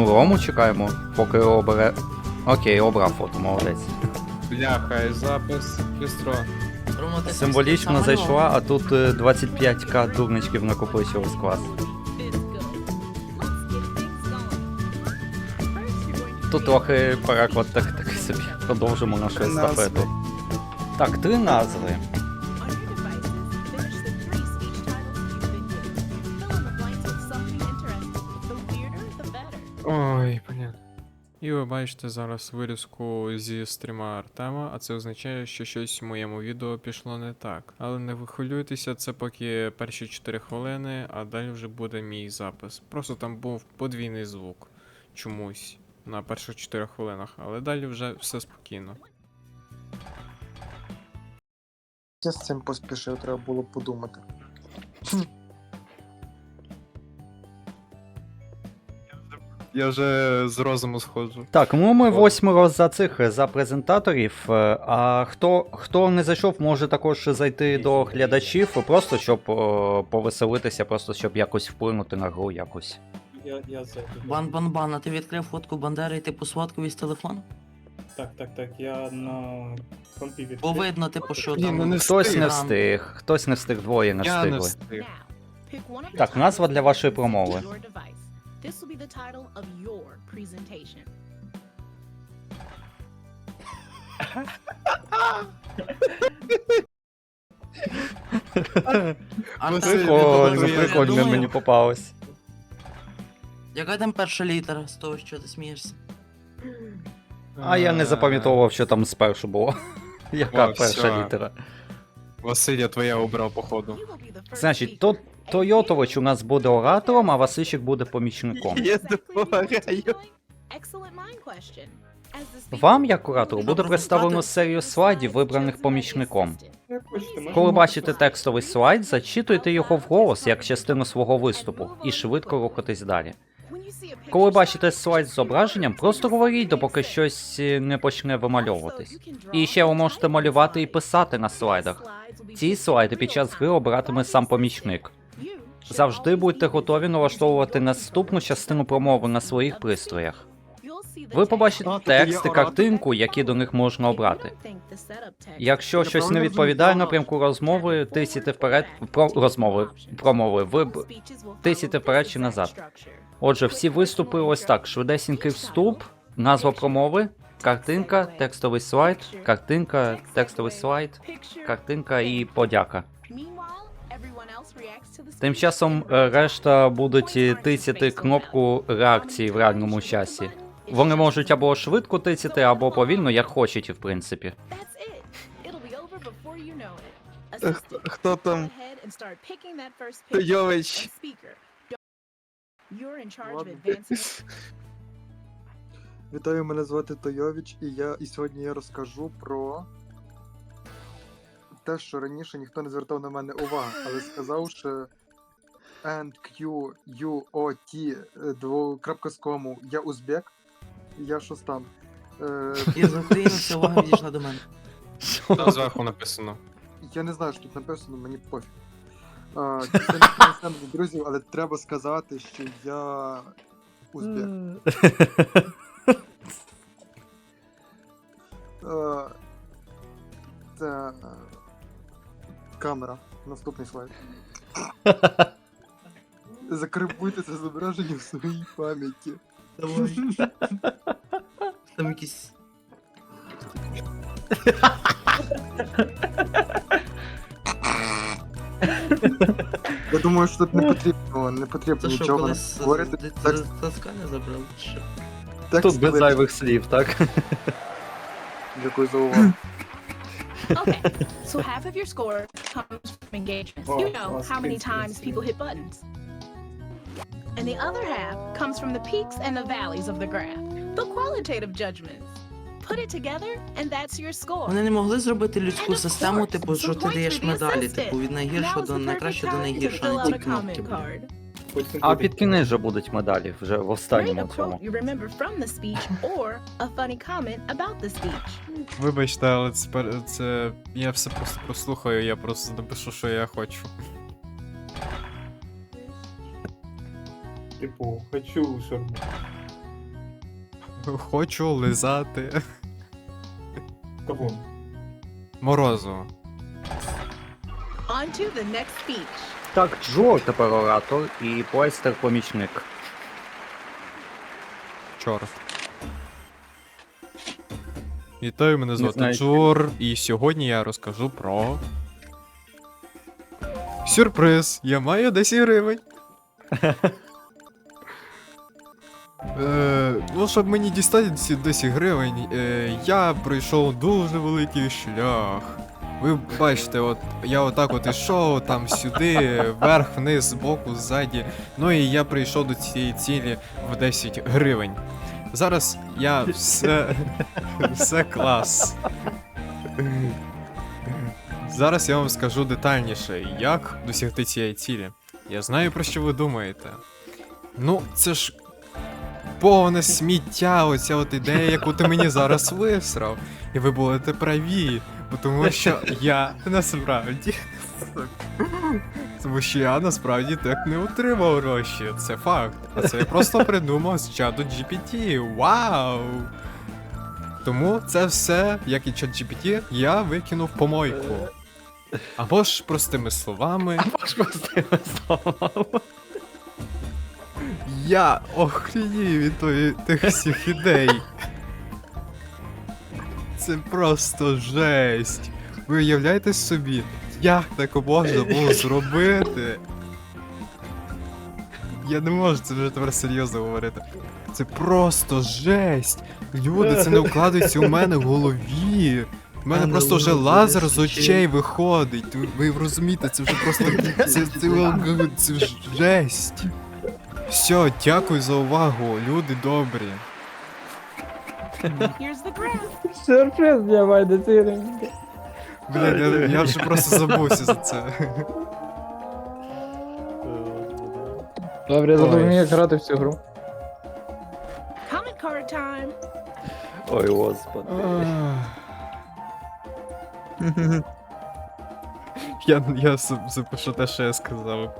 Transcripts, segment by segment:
Ну, Рому чекаємо, поки обере. Окей, обрав фото, молодець. Бляха, і запис бістро. Рома, ти Символічно зайшла, а тут е, 25к дурничків накопичилось клас. Тут трохи переклад так, такий собі. Продовжимо нашу естафету. Так, три назви. І ви бачите зараз вирізку зі стріма Артема, а це означає, що щось в моєму відео пішло не так. Але не ви хвилюйтеся, це поки перші 4 хвилини, а далі вже буде мій запис. Просто там був подвійний звук чомусь на перших 4 хвилинах, але далі вже все спокійно. Я з цим поспішив, треба було подумати. Я вже з розуму сходжу. Так, ну ми восьмеро за цих за презентаторів. е, А хто, хто не зайшов, може також зайти до глядачів, просто щоб о, повеселитися, просто щоб якось вплинути на гру якось. Я, я зайду. Бан-бан-бан, а ти відкрив фотку Бандери і типу сфоткав із телефону? Так, так, так, я на компі відкрив. Бо видно, типу, що там. ну не Хтось не Там. встиг, хтось не встиг, двоє не Я не встигли. встиг. Так, назва для вашої промови. This will be the title of your presentation. Прикольно, прикольно мені попалось. Яка там перша літера з того, що ти смієшся? А я не запам'ятовував, що там спершу було. Яка О, перша літера. Василя твоя обрав, походу. Значить, you Тойотович у нас буде оратором, а Васильчик буде помічником. Я допомагаю. Вам, як куратору, буде представлено серію слайдів, вибраних помічником. Коли бачите текстовий слайд, зачитуйте його вголос як частину свого виступу і швидко рухатись далі. Коли бачите слайд з зображенням, просто говоріть, допоки щось е, не почне вимальовуватись. І ще ви можете малювати і писати на слайдах. Ці слайди під час гри обиратиме сам помічник. Завжди будьте готові налаштовувати наступну частину промови на своїх пристроях. Ви побачите А, тут тексти, картинку, які до них можна обрати. Якщо щось не відповідає напрямку розмови, тисіте вперед про розмови промови. Ви б тисіте вперед чи назад. Отже, всі виступи ось так: швидесенький вступ, назва промови, картинка, текстовий слайд, картинка, текстовий слайд, картинка і подяка. Тим часом е, решта будуть тисяти кнопку реакції в реальному часі. Вони можуть або швидко тисяти, або повільно, як хочуть, в принципі. Е, хто- хто там? Тойович. Вітаю, мене звати Тойович, і я і сьогодні я розкажу про те, що раніше ніхто не звертав на мене уваги, але сказав, що and Q U O T е, двокрапка з кому я узбек, я щось там. Е, І з України вся увага відійшла до мене. Там зверху написано. я не знаю, що тут написано, мені пофіг. Це не знаю друзів, але треба сказати, що я узбек. Е, Це е, камера. Наступний слайд. Закарбуйте це зображення в своїй пам'яті. Давай. Там якісь. Я думаю, що тут не потрібно, не потрібно Це що, нічого колись говорити. Текст, таскання забрали? чи Що? текст Тут без зайвих слів, так? Дякую за увагу. Okay, so half of your score comes from engagements. Oh, You know how many times people hit buttons. And the other half comes from the peaks and the valleys of the graph, the qualitative judgments. Put it together, and that's your score. Вони не могли зробити людську систему, типу, що ти даєш медалі, типу, від найгіршого до найкращого до найгіршого, не ті кнопки. блін. А під кінець же будуть медалі, вже в останньому цьому. Вибачте, але це, пер- це. Я все просто прослухаю, я просто напишу, що я хочу. Типу, хочу шаурму. Хочу лизати. Кого? Морозиво. On to the next speech. Так, Джо тепер оратор і Плейстер помічник. Чорт. Вітаю, мене звати знаю, Джор, і сьогодні я розкажу про. Сюрприз! Я маю 10 гривень. Е, ну, щоб мені дістати ці 10 гривень, е, я пройшов дуже великий шлях. Ви бачите, от я отак от ішов там сюди, вверх, вниз, збоку, ззаді. Ну і я прийшов до цієї цілі в 10 гривень. Зараз я все. все клас. Зараз я вам скажу детальніше, як досягти цієї цілі. Я знаю про що ви думаєте. Ну, це ж повне сміття, оця от ідея, яку ти мені зараз висрав. І ви будете праві, тому що я насправді. Тому що я насправді так не отримав гроші. Це факт. А це я просто придумав з чату GPT. Вау! Тому це все, як і чат GPT, я викинув помойку. Або ж простими словами, Аж простими словами. я охренів від тих всіх ідей. Це просто жесть. Ви уявляєте собі, як так можна було зробити? Я не можу це вже тепер серйозно говорити. Це просто жесть. Люди, це не вкладається у мене в голові. У мене Пане просто вже лазер з очей виходить. Ви, ви розумієте, це вже просто. Це, це, це ж жесть. Все, дякую за увагу, люди добрі. Here's the graph. Сюрприз для мене гривень. Блін, я, я вже просто забувся за це. Добре, я запомню, як грати в цю гру. Comment card time. Ой, господи. Я, я запишу те, що я сказав.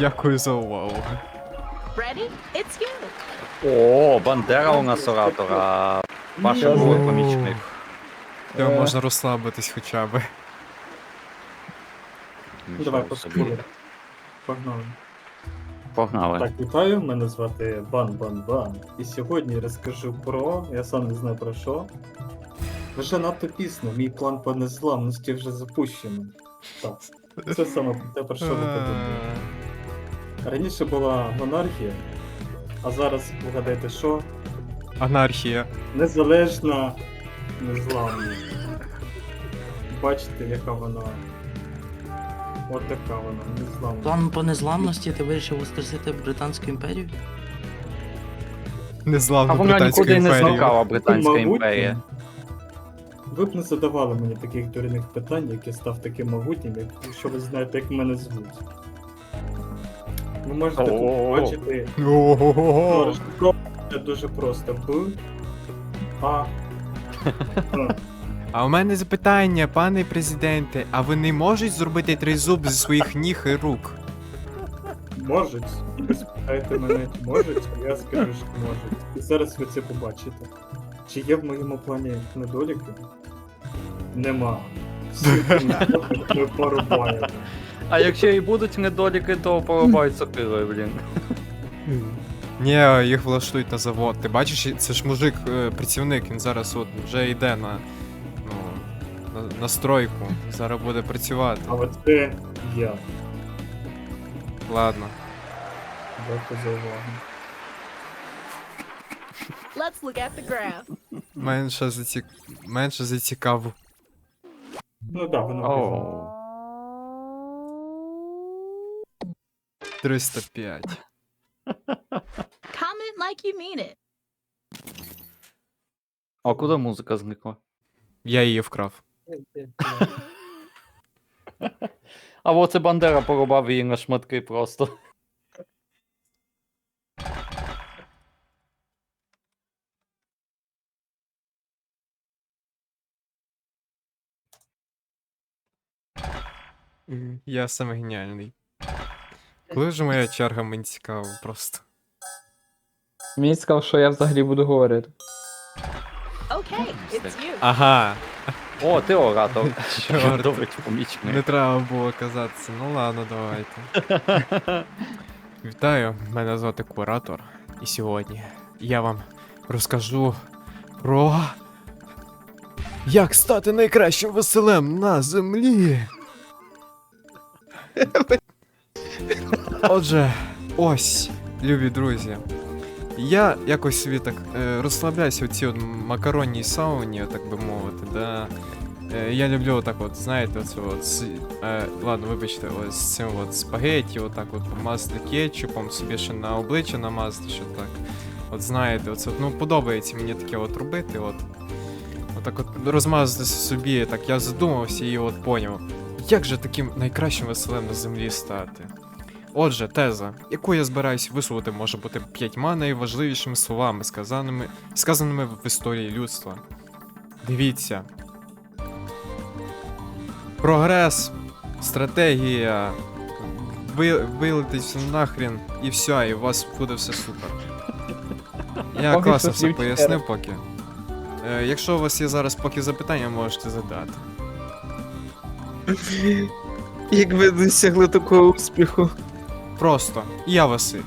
Дякую за увагу. Ready? It's you. О, Бандера у нас оратор, а Паша був помічник. Е. можна розслабитись хоча б. Ну, давай Нічого собі. поспоримо. Погнали. Погнали. Так, вітаю, мене звати Бан Бан Бан. І сьогодні розкажу про. Я сам не знаю про що. Вже надто пізно, мій план по незламності вже запущений. Так, це саме те, про що ви подумали. Раніше була монархія, а зараз вгадайте що? Анархія. Незалежна незламність. Бачите, яка вона. От така вона, незламна. План по незламності ти вирішив воскресити Британську імперію? А Незламну вона британську нікуди не імперію. зникала, Британська Мабуть, імперія. Ви б не задавали мені таких дурних питань, як я став таким могутнім, як- якщо ви знаєте, як мене звуть. Ви можете тут О-о-о. розшифровувати дуже просто. Б. А. А у мене запитання, пане президенте, а вони можуть зробити тризуб зі своїх ніг і рук? Можуть. Ви спитаєте мене, чи можуть, а я скажу, що можуть. І зараз ви це побачите. Чи є в моєму плані недоліки? Нема. Всі ми порубаємо. А якщо і будуть недоліки, то порубають сокирою, блін. Ні, їх влаштують на завод. Ти бачиш, це ж мужик, е, працівник, він зараз от вже йде на, ну, на, на стройку. Зараз буде працювати. А от це я. Ладно. Дякую за увагу. Let's look at the graph. Менше зацік... менше зацікав. Ну так, воно Оу. 305. Comment like you mean it. А куди музика зникла? Я її вкрав. А вот це Бандера порубав її на шматки просто. Я саме геніальний. Коли вже моя черга, мені цікаво просто. Мені сказав, що я взагалі буду говорити. Okay, it's you. Ага, О, ти оратор. Чорт. Добре, не треба було казатися. Ну ладно, давайте. Вітаю, мене звати Куратор. І сьогодні я вам розкажу про. Як стати найкращим веселем на землі. Отже, ось, любі друзі. Я якось собі так е, розслабляюся в цій от сауні, так би мовити, да. Е, я люблю отак от, знаєте, оце от, е, ладно, вибачте, ось з цим от спагетті, отак от помазати кетчупом, собі ще на обличчя намазати, що так. От знаєте, оце, ну подобається мені таке от робити, от. Отак от розмазати собі, так я задумався і от поняв, як же таким найкращим веселем на землі стати. Отже, теза, яку я збираюсь висунути, може бути п'ятьма найважливішими словами, сказаними, сказаними в історії людства. Дивіться. Прогрес, стратегія, ви, вилетить все нахрен і все, і у вас буде все супер. Я Поки класно все пояснив поки. Е, якщо у вас є зараз поки запитання, можете задати. Як ви досягли такого успіху? Просто я Василь.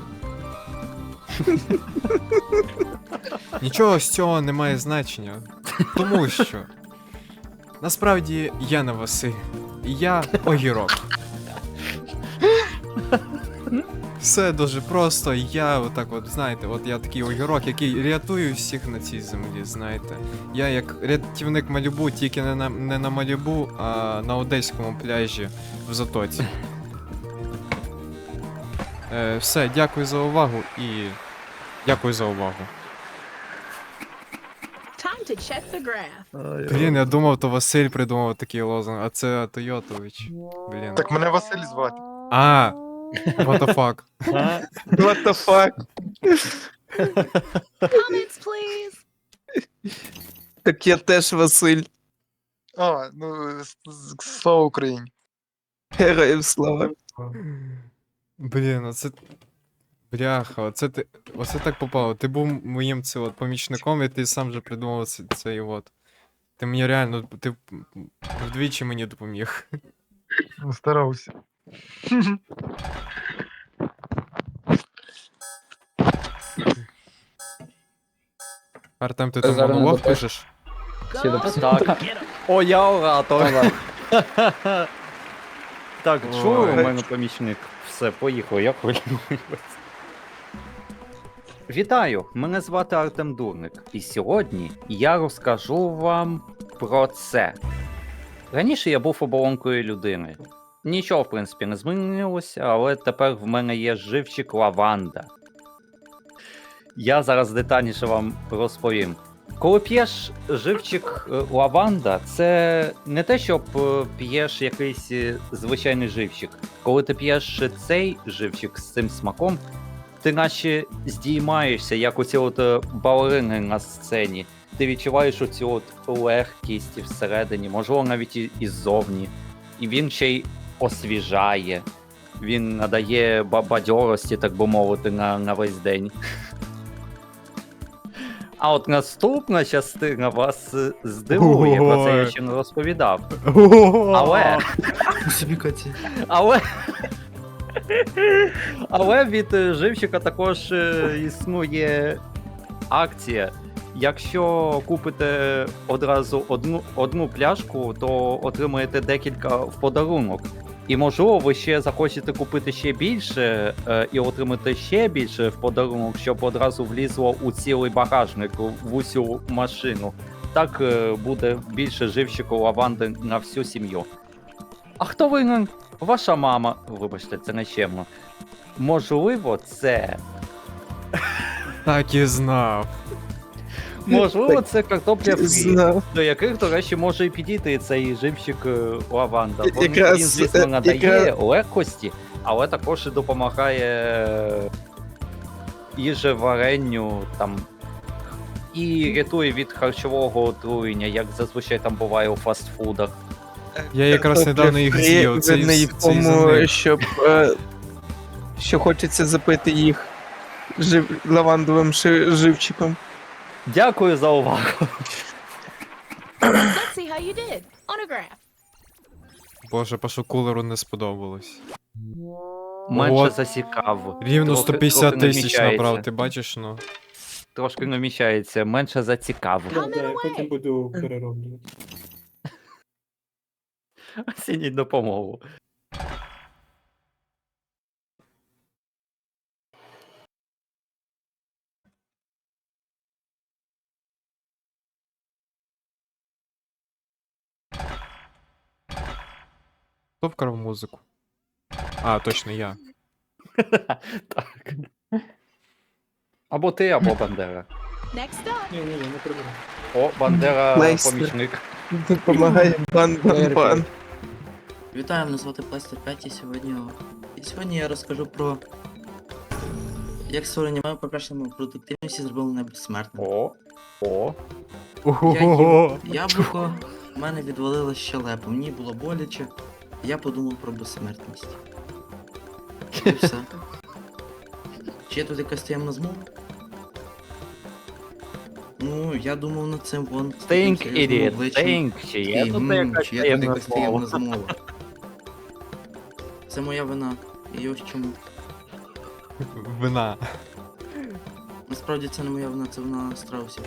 Нічого з цього не має значення. Тому що насправді я не Василь. Я огірок. Все дуже просто. Я отак, от знаєте, от я такий огірок, який рятує всіх на цій землі, знаєте. Я як рятівник Малібу, тільки не на, не на Малібу, а на одеському пляжі в Затоці. Е, все, дякую за увагу і дякую за увагу. Блін, я думав, то Василь придумав такий лозунг, а це Тойотович. Блін. Так мене Василь звати. А, what the fuck. What the fuck? Comments, please. Так я теж Василь. А, ну, с- с- слава Україні. Героям слава. Блін, оце. Бляха, оце ти. Оце так попало. Ти був моїм це от помічником, і ти сам же придумав це- цей от. Ти мені реально, ти вдвічі мені допоміг. Старався. Артем, ти Та там зараз не монолог допиш. пишеш? Так. О, я оратор. Так, чую, у мене помічник. Все, поїхав, я хвилююсь. Вітаю! Мене звати Артем Дурник, і сьогодні я розкажу вам про це. Раніше я був оболонкою людини. Нічого, в принципі, не змінилося, але тепер в мене є живчик лаванда. Я зараз детальніше вам розповім. Коли п'єш живчик е, лаванда, це не те, щоб е, п'єш якийсь е, звичайний живчик. Коли ти п'єш цей живчик з цим смаком, ти наче здіймаєшся, як оці от е, балерини на сцені. Ти відчуваєш оцю от легкість всередині, можливо, навіть і, ззовні. І він ще й освіжає, він надає ба- бадьорості, так би мовити, на, на весь день. А от наступна частина вас здивує, про це я ще не розповідав. Але, але, але від живчика також е, існує акція. Якщо купите одразу одну, одну пляшку, то отримаєте декілька в подарунок. І можливо, ви ще захочете купити ще більше е, і отримати ще більше в подарунок, щоб одразу влізло у цілий багажник в усю машину. Так е, буде більше живчику лаванди на всю сім'ю. А хто винен? Ваша мама. Вибачте, це нечемно. Можливо, це. Так і знав. Можливо, це картопля фрі. Знав. До яких, до речі, може і підійти цей живчик е, лаванда. Він, Якраз, він звісно, е, надає якраз- легкості, але також і допомагає е, їжеваренню там. І рятує від харчового отруєння, як зазвичай там буває у фастфудах. Я якраз недавно їх з'їв. Це в це тому, них. щоб е, що хочеться запити їх жив, лавандовим ши, живчиком. Дякую за увагу. Let's see how you did on. Боже, пашу кулеру не сподобалось. Менше От. засікав. Рівно Трохи- 150 трохи тисяч набрав, ти бачиш, ну. Трошки не вміщається, менше зацікавив. Ну, да, я потім буду перероблювати. Оцініть допомогу. Хто вкрав музику? А, точно я. Так. Або ти, або Бандера. Next up, Ні, ні, ні, не приберу. О, Бандера Лейстер. помічник. Допомагає бан бан бан. Вітаю, мене звати Пластер 5 і сьогодні. І сьогодні я розкажу про. Як створення маю покращення продуктивності зробили мене безсмертним. О, о. Ого. Яблуко в мене відвалило щелепу, мені було боляче. Я подумав про безсмертність. І все. Чи є тут якась таємна змова? Ну, я думав над цим вон. з таким Think серйозним idiot, обличчям. think. Чи є тут «М, якась чи є тут таємна якась таємна змова? змова? Це моя вина. І ось чому. Вина. Насправді це не моя вина, це вина страусів.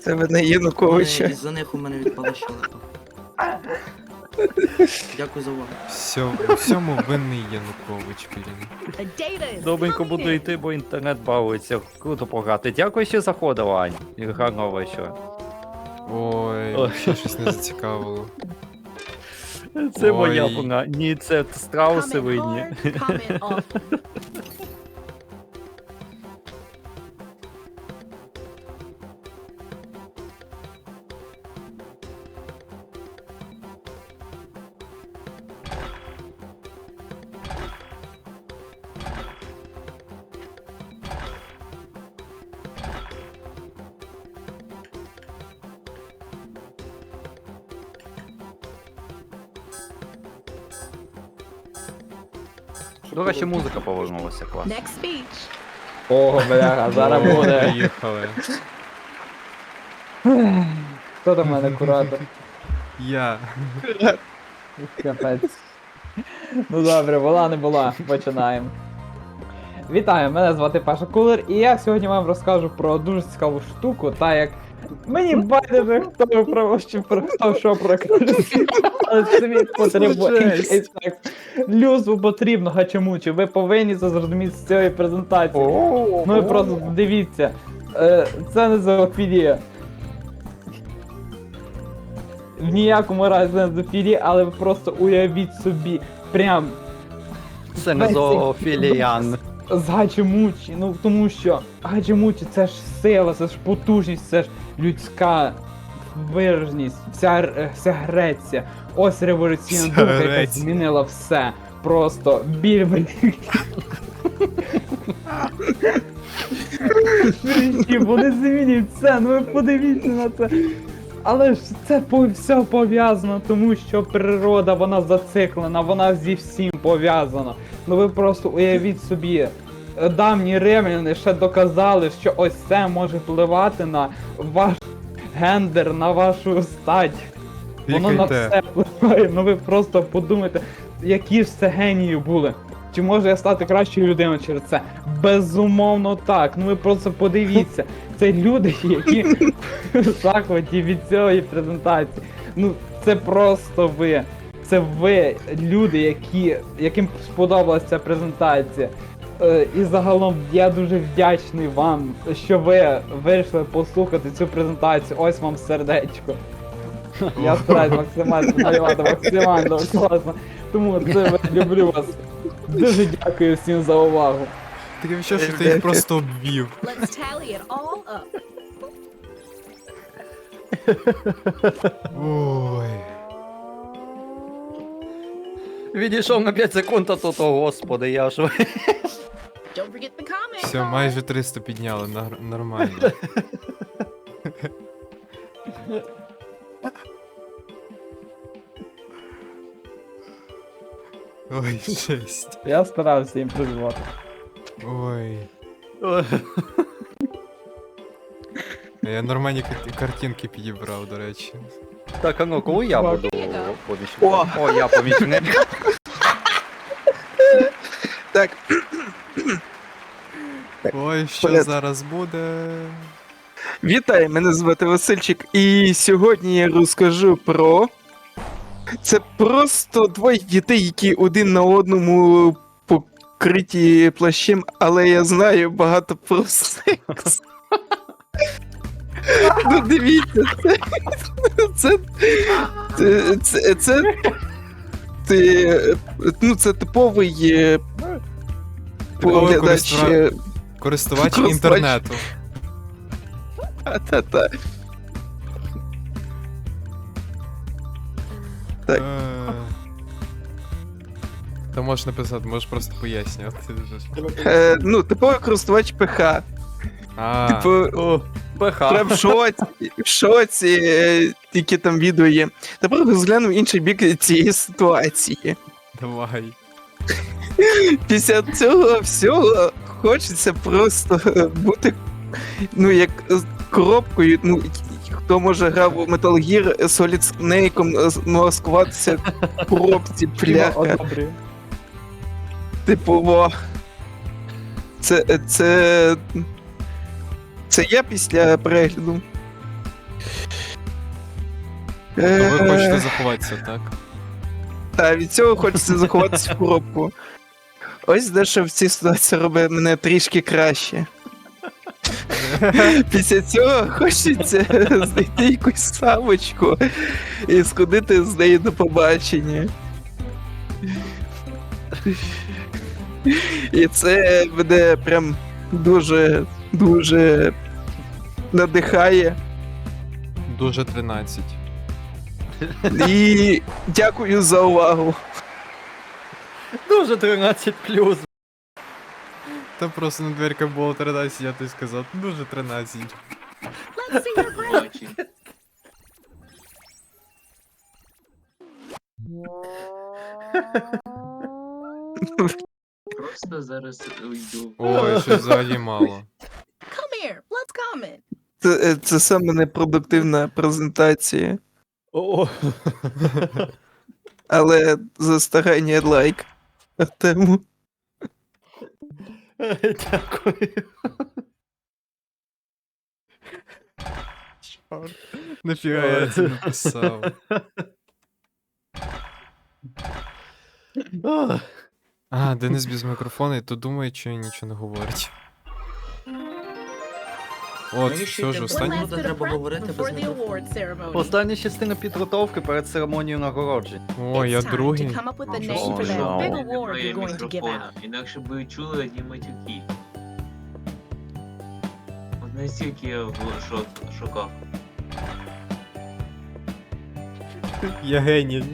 Це видно Януковича. Із-за них у мене відпала щелепа. Дякую за увагу. Всьому, всьому винний Янукович, блін. Добренько буду йти, бо інтернет бавиться. Круто пограти. Дякую, що заходила, Ань. І гарного вечора. Ой, Ой. ще щось не зацікавило. Це моя Ой. вина. Ні, це страуси винні. До речі, музика повернулася клас. Next speech. Ого, бляха, зараз буде. Приїхали. Хто до мене куратор? Я. Капець. Ну добре, була не була. Починаємо. Вітаю, мене звати Паша Кулер, і я сьогодні вам розкажу про дуже цікаву штуку, та як мені байдуже, хто про що про хто що прокаже. Але світ потребує. І так, Люзву потрібно, гачамучі. Ви повинні це зрозуміти з цієї презентації. Ну ви просто дивіться. Е, Це не зоофілія. В ніякому разі не зоофілія, але ви просто уявіть собі, прям Це не зоофіліян. з Гачимучі, ну тому що Гачимучі це ж сила, це ж потужність, це ж людська вираженість, вся, вся Греція. Ось революційна думка, яка змінила все. Просто біль в вони змінюють все, ну ви подивіться на це. Але ж це все пов'язано, тому що природа вона зациклена, вона зі всім пов'язана. Ну ви просто уявіть собі, е, давні римляни ще доказали, що ось це може впливати на ваш гендер, на вашу стать. Воно на все впливає. Ну ви просто подумайте, які ж це генії були. Чи може я стати кращою людиною через це? Безумовно так. Ну ви просто подивіться. Це люди, які в захваті від цієї презентації. Ну це просто ви. Це ви, люди, які, яким сподобалася ця презентація. Е, І загалом я дуже вдячний вам, що ви вирішили послухати цю презентацію. Ось вам сердечко. Я стараюсь максимально малювати максимально класно. Тому це люблю вас. Дуже дякую всім за увагу. Таке відчуття, що ти їх просто обвів. Let's tally it all up. Ой. Відійшов на 5 секунд, а тут, о господи, я ж. Don't forget the comment Все, майже 300 підняли, нар- нормально. Ой, жесть. Я старався імпровізувати. Ой. Я нормальні кар- картинки підібрав, до речі. Так, а ну, коли я буду О. помічником? О, я помічник. Так, Ой, що Понятно. зараз буде? вітаю, мене звати Васильчик, і сьогодні я розкажу про. Це просто двоє дітей, які один на одному покриті плащем, але я знаю багато про секс. Ну дивіться, це. Це. Це. це, це, ну, це типовий е, Типовий е, Користувач Користувач. інтернету. Та-та-та. Так. Е. Та можеш написати, можеш просто пояснювати. Е, ну, типовий користувач ПХ. А, Типу, прям в шоці, в шоці, е, тільки там відео є. Тепер розглянув інший бік цієї ситуації. давай. Після цього всього хочеться просто е, бути, ну, як коробкою, ну, хто може грав у Metal Gear Solid Snake, е, маскуватися в коробці, пляха. Одобрюю. Типу, во. Це. Це. Це я після перегляду. То ви хочете Е, заховатися, так? Та, від цього хочеться заховатися в коробку. Ось дещо в цій ситуації робить мене трішки краще. Після цього хочеться знайти якусь самочку і сходити з нею до побачення. І це мене прям дуже, дуже надихає. Дуже 13. І дякую за увагу. Дуже 13 плюс. Та просто на дверка було 13, я тобі сказав. Дуже 13. Let's see your graph. Просто зараз уйду. Ой, щось взагалі мало. Come here. Let's comment. Це, е, це саме непродуктивна презентація. О, Але за старання лайк. Артему. Дякую. Нафіга я це написав. А, Денис без мікрофона, і то думає, що нічого не говорить. От, все ж останнє. треба говорити без. Остання частина підготовки перед церемонією нагороджень. О, я другий. мікрофона, інакше би чули одні матюки. От настільки я в шок, шоках. Я геній.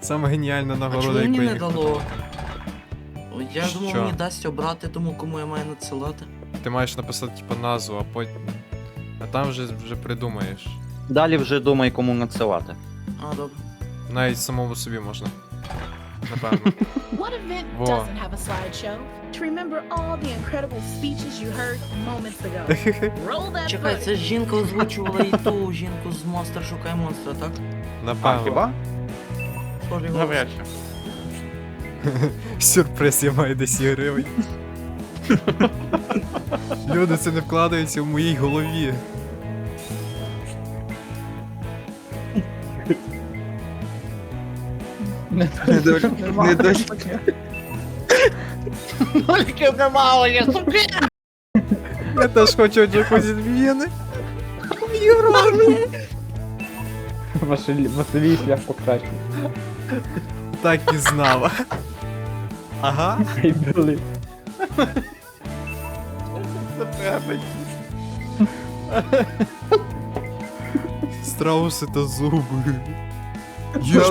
Саме геніальна А нагорода, мені яку я не дало? О, Я думав, мені дасть обрати тому, кому я маю надсилати. Ти маєш написати, типу, назву, а потім. А там вже, вже придумаєш. Далі вже думай, кому надсилати. А, добре. Навіть самому собі можна. Напевно. What event Во. doesn't have a slideshow? To remember all the incredible speeches you heard moments ago. Roll that Чекай, це footage. ж жінка озвучувала і ту жінку з монстра шукає монстра, так? А, хіба? Схожий голос. Навряд чи. Сюрприз, я маю 10 гривень. Люди, це не вкладається в моїй голові. Не Не доль- не доль- Я теж хочу якусь зміни. Василій шлях покращив. Так і знав. Ага. Ай, блин. Страуси та зуби. Їж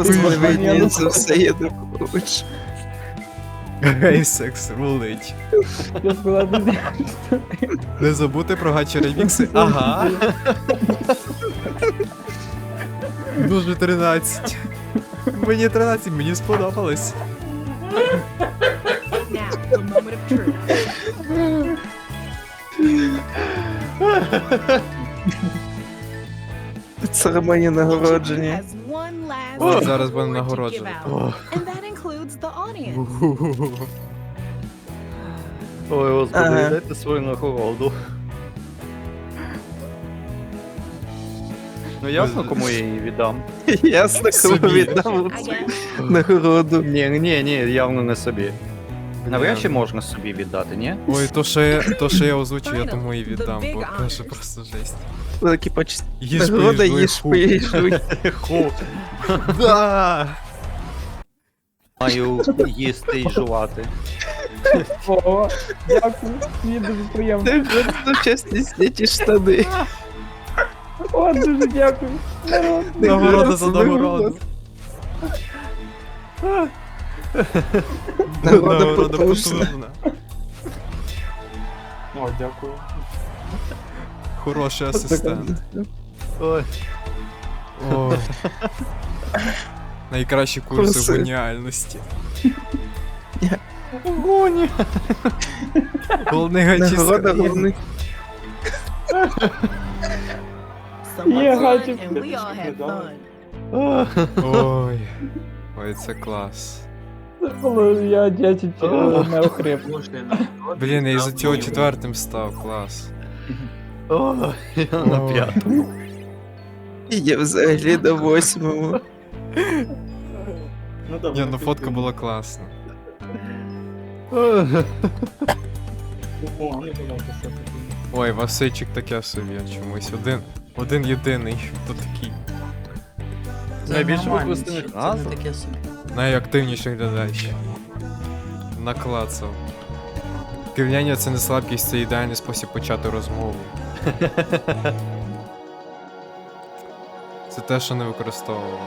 це все Янукович. Гей, секс рулить. Не забути про гачі ремікси. Ага. Дуже 13. Мені 13, мені сподобалось. Now, the moment of truth. Церемонія нагородження. О, зараз the audience. Ой, господи, Ага. дайте свою нагороду. Ну ясно, кому я її віддам. Ясно, кому Собі. віддав нагороду. Ні, ні, ні, явно не собі. Навряд чи можна собі віддати, ні? Ой, то, що я, то, що я озвучив, я тому і віддам, бо це просто жесть. Великий почт. Їж, Нагорода поїж, їж, поїж. Ху. Да! Маю їсти і жувати. О, дякую, мені дуже приємно. Ти просто чесні зняті штани. О, дуже дякую. Народ. Нагорода за нагороду. Нагорода Нагорода потужна. О, дякую. Хороший асистент. Ой. Ой. Найкращі курси геніальності. Гоні. Головний гачіска. головний. Had fun. Ой. Ой, це клас. Це було, я, е, не охрип. Блін, я на цього четвертим став, клас. Ой, я на п'ятому. Я взагалі на восьмому. Ну, Ні, ну фотка була класна. О. Ой, Васильчик таке собі чомусь. Один, один єдиний, хто такий. Найбільше нормально, це не таке собі. Найактивніший додач. Наклацав. Кивляння це не слабкість, це ідеальний спосіб почати розмову. Це те, що не використовував.